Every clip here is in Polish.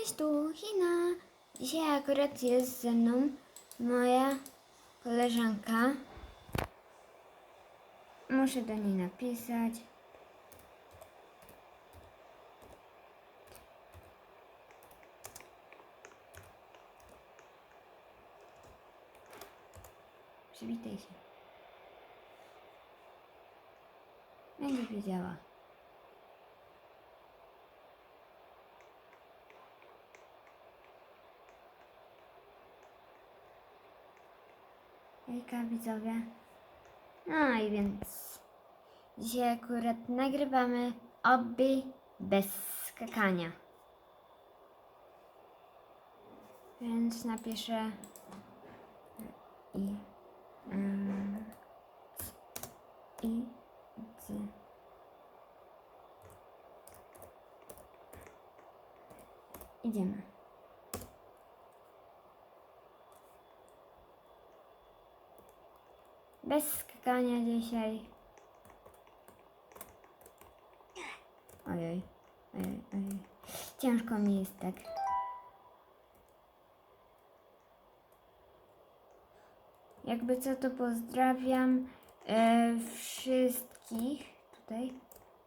Cześć, tu Hina. Dzisiaj akurat jest ze mną moja koleżanka. Muszę do niej napisać. Przywitaj się. Będzie wiedziała. Hejka widzowie. No i więc dzisiaj akurat nagrywamy oby bez skakania. Więc napiszę i mm, i z Idziemy. Bez skakania dzisiaj. Ojej, ojej, ojej. Ciężko mi jest tak. Jakby co to pozdrawiam e, wszystkich tutaj.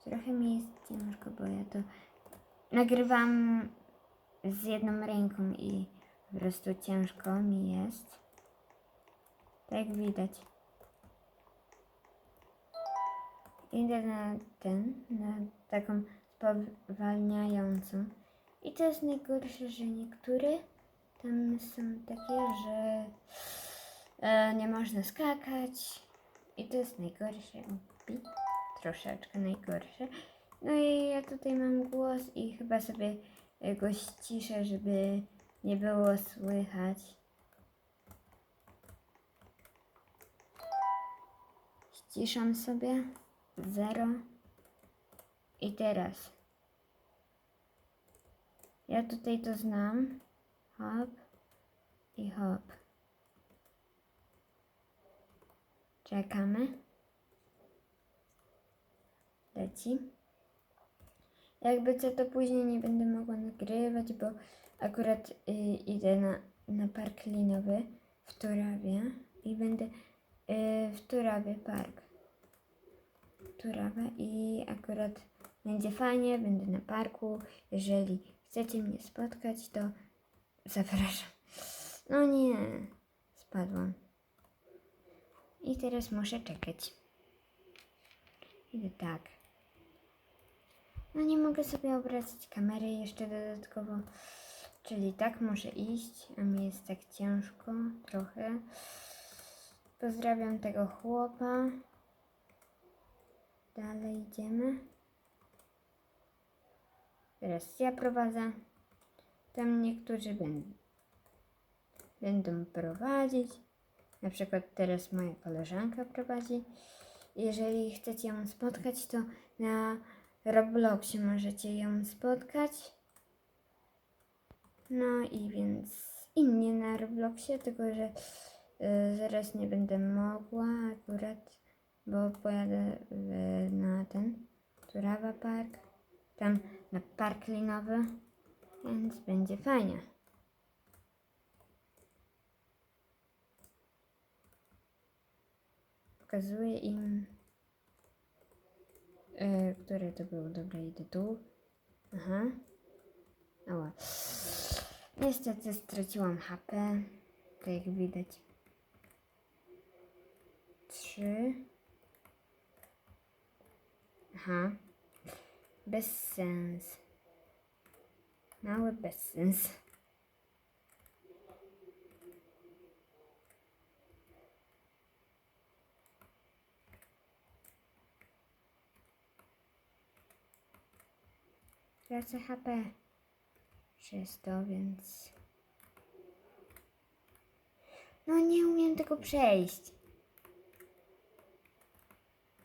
Trochę mi jest ciężko, bo ja to nagrywam z jedną ręką i po prostu ciężko mi jest. Tak widać. Idę na ten, na taką spowalniającą. I to jest najgorsze, że niektóre tam są takie, że e, nie można skakać. I to jest najgorsze. Troszeczkę najgorsze. No i ja tutaj mam głos i chyba sobie go ściszę, żeby nie było słychać. Ściszam sobie. Zero. I teraz. Ja tutaj to znam. Hop. I hop. Czekamy. Leci. Jakby co to później nie będę mogła nagrywać, bo akurat y, idę na, na park linowy w Turawie i będę y, w Turawie park. Turawę i akurat będzie fajnie, będę na parku. Jeżeli chcecie mnie spotkać, to zapraszam. No nie, spadłam. I teraz muszę czekać. Idę tak. No nie mogę sobie obracać kamery jeszcze dodatkowo. Czyli tak muszę iść, a mi jest tak ciężko trochę. Pozdrawiam tego chłopa. Dalej idziemy. Teraz ja prowadzę. Tam niektórzy będą, będą prowadzić. Na przykład teraz moja koleżanka prowadzi. Jeżeli chcecie ją spotkać, to na Robloxie możecie ją spotkać. No i więc i na Robloxie, tylko że y, zaraz nie będę mogła akurat bo pojadę w, na ten Turawa Park, tam na park linowy, więc będzie fajnie. Pokazuję im, yy, które to było. Dobra, idę tu. Aha. Ała. Niestety straciłam HP, tak jak widać. Trzy. Aha. Bez sens. Mały bezsens. Tracę HP przez to, więc... No nie umiem tego przejść.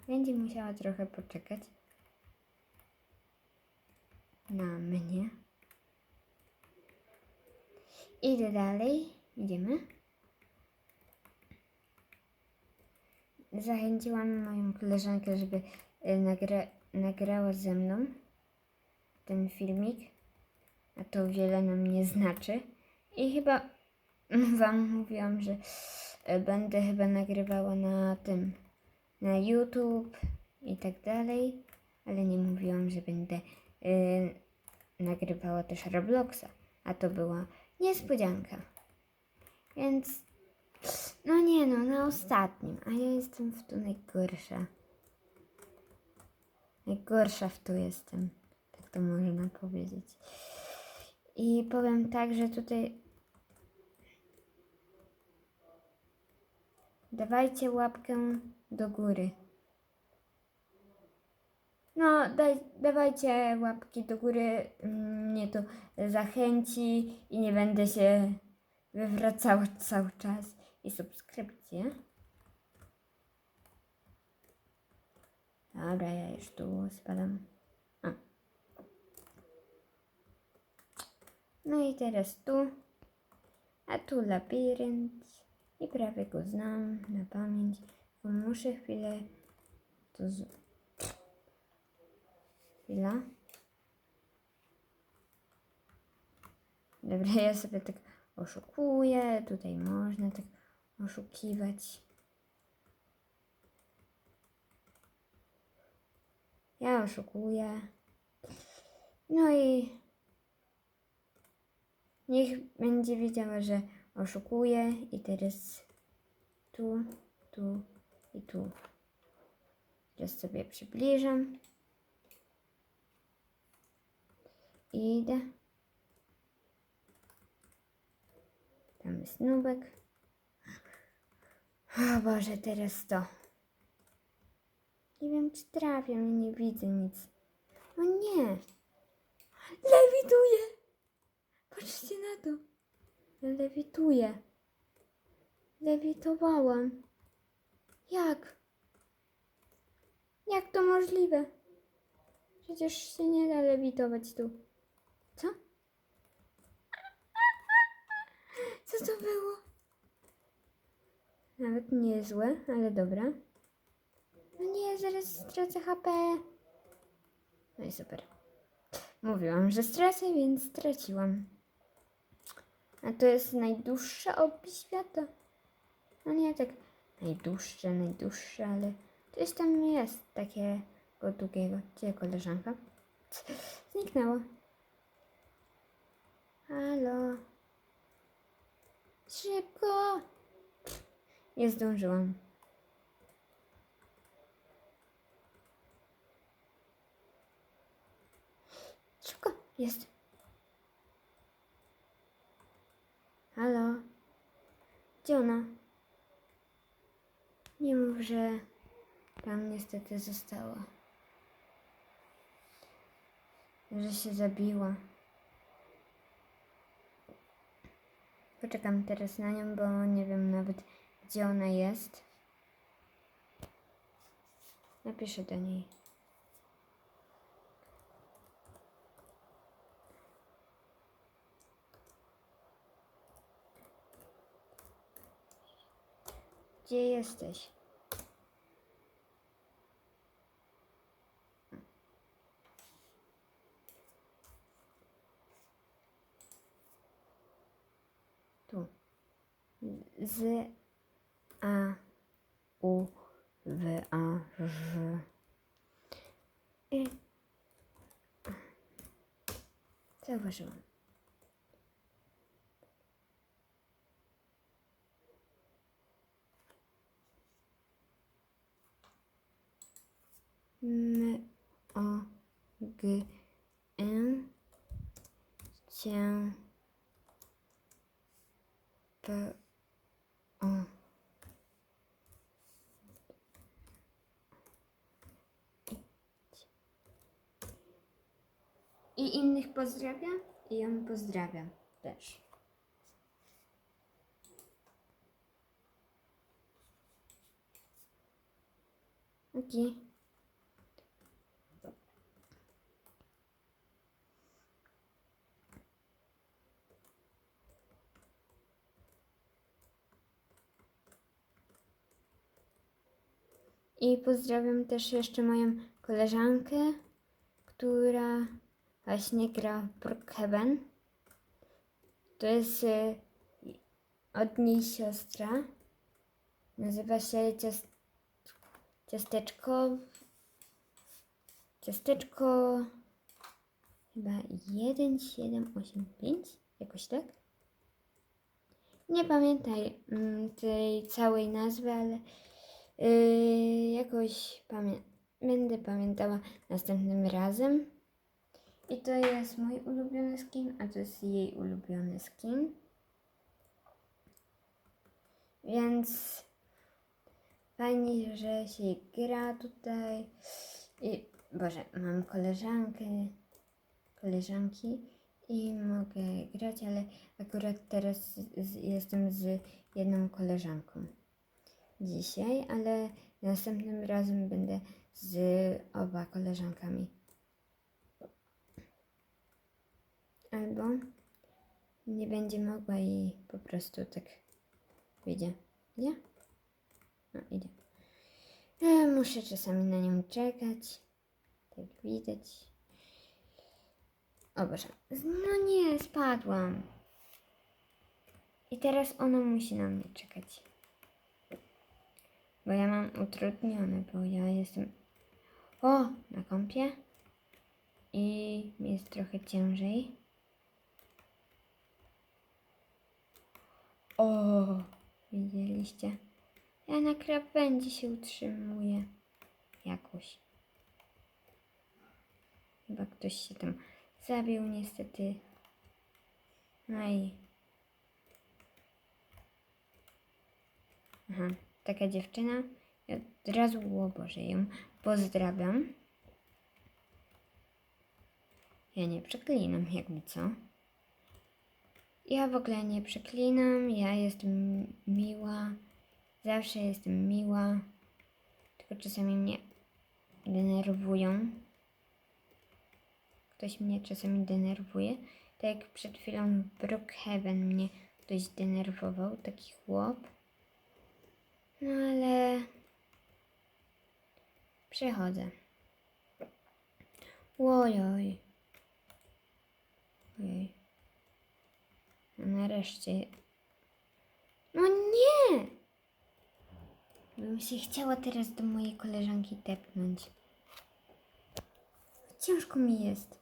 Będzie musiała trochę poczekać na mnie. Idę dalej. Idziemy. Zachęciłam moją koleżankę, żeby y, nagra nagrała ze mną ten filmik. a to wiele nam nie znaczy. I chyba Wam mówiłam, że e, będę chyba nagrywała na tym, na YouTube i tak dalej, ale nie mówiłam, że będę e, nagrywała też Robloxa, a to była niespodzianka. Więc, no nie no, na ostatnim, a ja jestem w to najgorsza. Najgorsza w to jestem, tak to można powiedzieć. I powiem tak, że tutaj dawajcie łapkę do góry. No, daj, dawajcie łapki do góry, mm, mnie to zachęci i nie będę się wywracała cały czas. I subskrypcje. Dobra, ja już tu spadam. A. No i teraz tu. A tu labirynt. I prawie go znam na pamięć. Bo muszę chwilę to. Chwila. Dobra, ja sobie tak oszukuję. Tutaj można tak oszukiwać. Ja oszukuję. No i niech będzie wiedziała, że oszukuję i teraz tu, tu i tu. Teraz sobie przybliżam. Idę. Tam jest nubek. O Boże, teraz to. Nie wiem, czy trafię, ale nie widzę nic. O nie! Lewituję! Patrzcie na to. Lewituję. Lewitowałam. Jak? Jak to możliwe? Przecież się nie da lewitować tu. Co? Co to było? Nawet niezłe, ale dobra. No nie, zaraz stracę HP. No i super. Mówiłam, że stracę, więc straciłam. A to jest najdłuższa opis świata. No nie tak najdłuższe, najdłuższe, ale coś tam jest takiego długiego. Gdzie koleżanka? Zniknęła. Halo. Szybko. Nie zdążyłam. Szybko. Jest. Halo? Gdzie ona? Nie mów, że tam niestety została. Że się zabiła. Poczekam teraz na nią, bo nie wiem nawet gdzie ona jest. Napiszę do niej. Gdzie jesteś? Z A U W A Ż I Zauważyłam. M O G N innych pozdrawiam i ją pozdrawiam też. Okay. I pozdrawiam też jeszcze moją koleżankę, która właśnie gra Brookhaven. To jest y, od niej siostra. Nazywa się cias, ciasteczko. Ciasteczko. Chyba 1785? Jakoś tak? Nie pamiętaj mm, tej całej nazwy, ale yy, jakoś pamię będę pamiętała następnym razem. I to jest mój ulubiony skin, a to jest jej ulubiony skin. Więc fajnie, że się gra tutaj. I Boże, mam koleżankę, koleżanki i mogę grać, ale akurat teraz z, jestem z jedną koleżanką dzisiaj, ale następnym razem będę z oba koleżankami. Albo nie będzie mogła i po prostu tak wyjdzie. Idzie? No, idzie. E, muszę czasami na nią czekać. Tak widać. O Boże. No nie, spadłam. I teraz ona musi na mnie czekać. Bo ja mam utrudnione, bo ja jestem... O, na kąpie. I jest trochę ciężej. O, widzieliście? Ja na krawędzi się utrzymuję. Jakoś. Chyba ktoś się tam zabił niestety. No i... Aha, taka dziewczyna. Ja od razu, o Boże, ją pozdrawiam. Ja nie przeklinam, jakby co. Ja w ogóle nie przeklinam, ja jestem miła. Zawsze jestem miła. Tylko czasami mnie denerwują. Ktoś mnie czasami denerwuje. Tak jak przed chwilą Brookhaven mnie ktoś denerwował, taki chłop. No ale przechodzę. Ojoj. Ojej. Nareszcie. No nie! Bym się chciała teraz do mojej koleżanki tepnąć. Ciężko mi jest.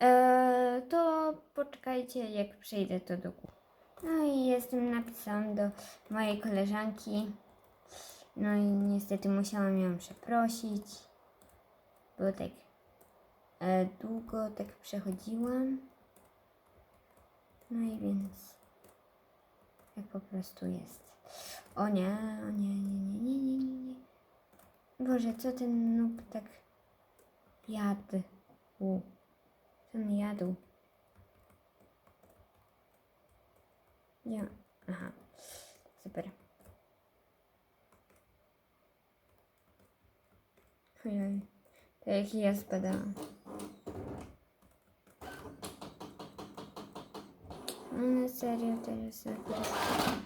Eee, to poczekajcie, jak przejdę to do góry. No i jestem napisałam do mojej koleżanki. No i niestety musiałam ją przeprosić, bo tak e, długo tak przechodziłam. No i więc tak po prostu jest. O nie, o nie, nie, nie, nie, nie, nie. Boże, co ten noob tak jadł? On jadł? Ja. Aha. Super. Ojej. To jak ja spadałam. No serio teraz akurat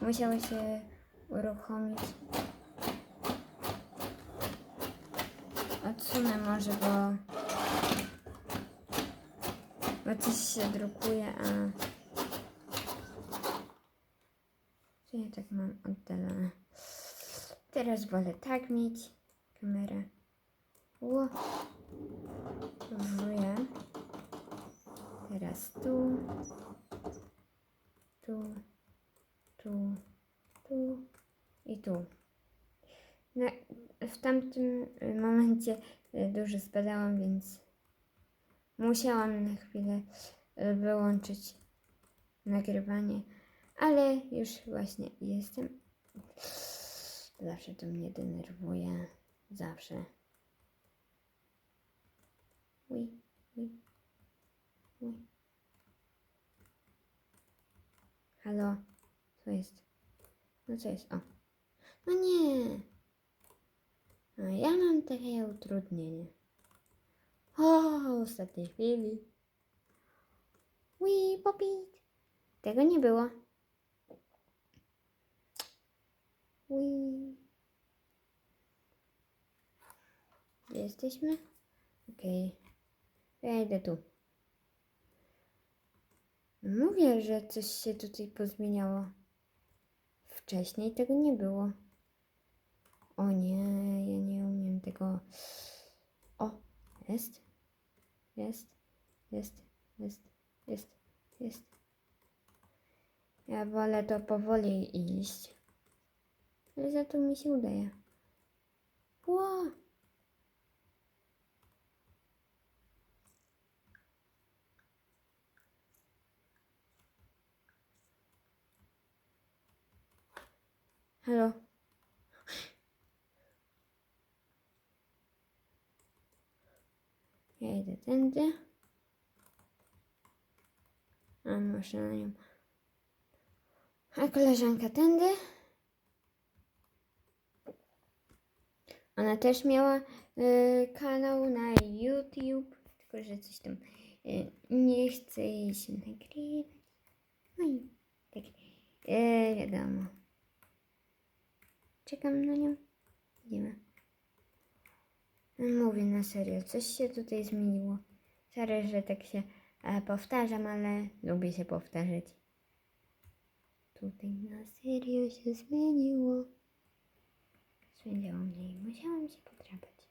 musiało się uruchomić. Odsunę może, bo bo coś się drukuje, a czy ja tak mam oddalone. Teraz wolę tak mieć kamerę. Ło. Użyję. Teraz tu. Tu. Tu. Tu. I tu. Na, w tamtym momencie y, dużo spadałam, więc musiałam na chwilę y, wyłączyć nagrywanie, ale już właśnie jestem. Zawsze to mnie denerwuje. Zawsze. Uj, uj, uj. Halo? Co jest? No co jest? O. No nie. No ja mam takie utrudnienie. O, ostatniej chwili. Ui, popit. Tego nie było. Ui. Gdzie jesteśmy? Okej. Ja idę tu. Mówię, że coś się tutaj pozmieniało. Wcześniej tego nie było. O nie, ja nie umiem tego. O, jest. Jest. Jest. Jest. Jest. Jest. Ja wolę to powoli iść. Ale za to mi się udaje. Ło! Halo? Ja idę tędy. A może na nią. A koleżanka tędy. Ona też miała y, kanał na YouTube, tylko że coś tam y, nie chce jej się nagrywać. No i tak, y, wiadomo. Czekam na nią. Idziemy. Mówię na serio, coś się tutaj zmieniło. Sorry, że tak się e, powtarzam, ale lubię się powtarzać. Tutaj na serio się zmieniło. Swędziało mnie i musiałam się podrapać.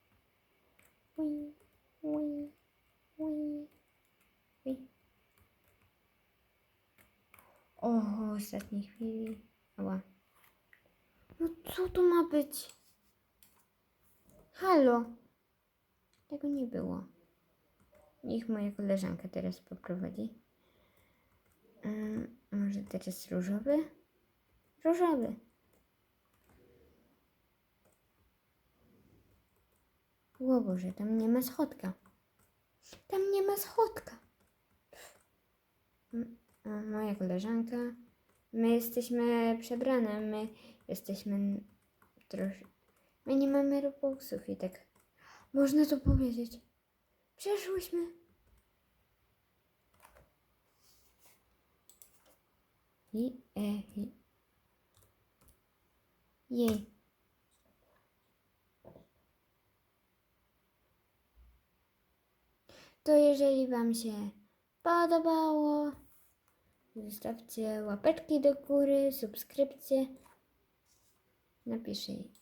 Ui, ui, ui, ui. O, ostatniej chwili. Ała. No co to ma być? Halo? Tego nie było. Niech moja koleżanka teraz poprowadzi. Ym, może teraz różowy? Różowy. O Boże, tam nie ma schodka. Tam nie ma schodka. M- a moja koleżanka. My jesteśmy przebrane, my jesteśmy troszkę... My nie mamy robuxów i tak... Można to powiedzieć. Przeszłyśmy. I, e, i. Jej. To jeżeli Wam się podobało, zostawcie łapeczki do góry, subskrypcje. Napiszę jej.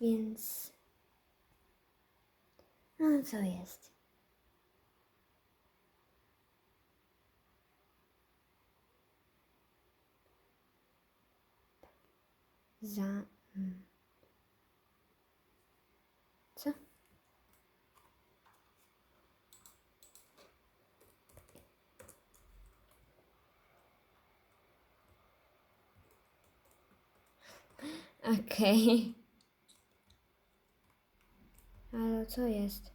Więc. No, co jest? Za. mm. Co? Okej. Ale co jest?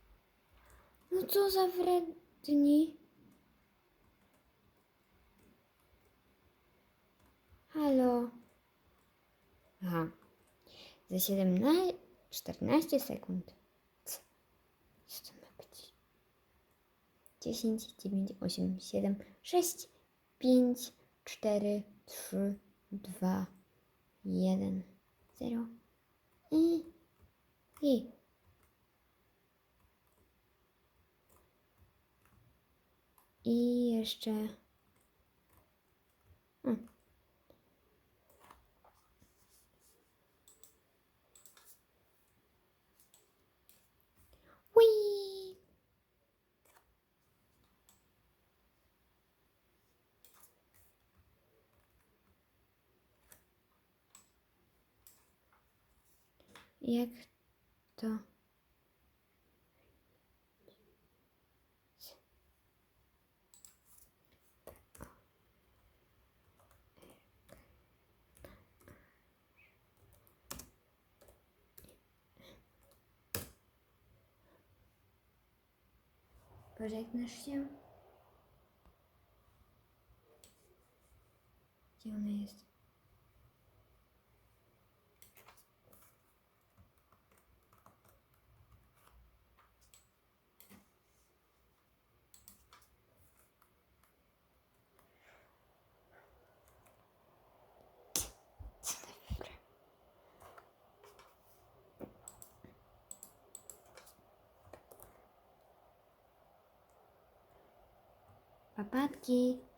No co za wredni? Halo? Aha. Za 17, 14 sekund. Co? To ma być? 10, 9, 8, 7, 6, 5, 4, 3, 2, 1, 0. I... I... I jeszcze. Mm. Whee! Jak to? Pożegnasz się? Gdzie ona Papatki.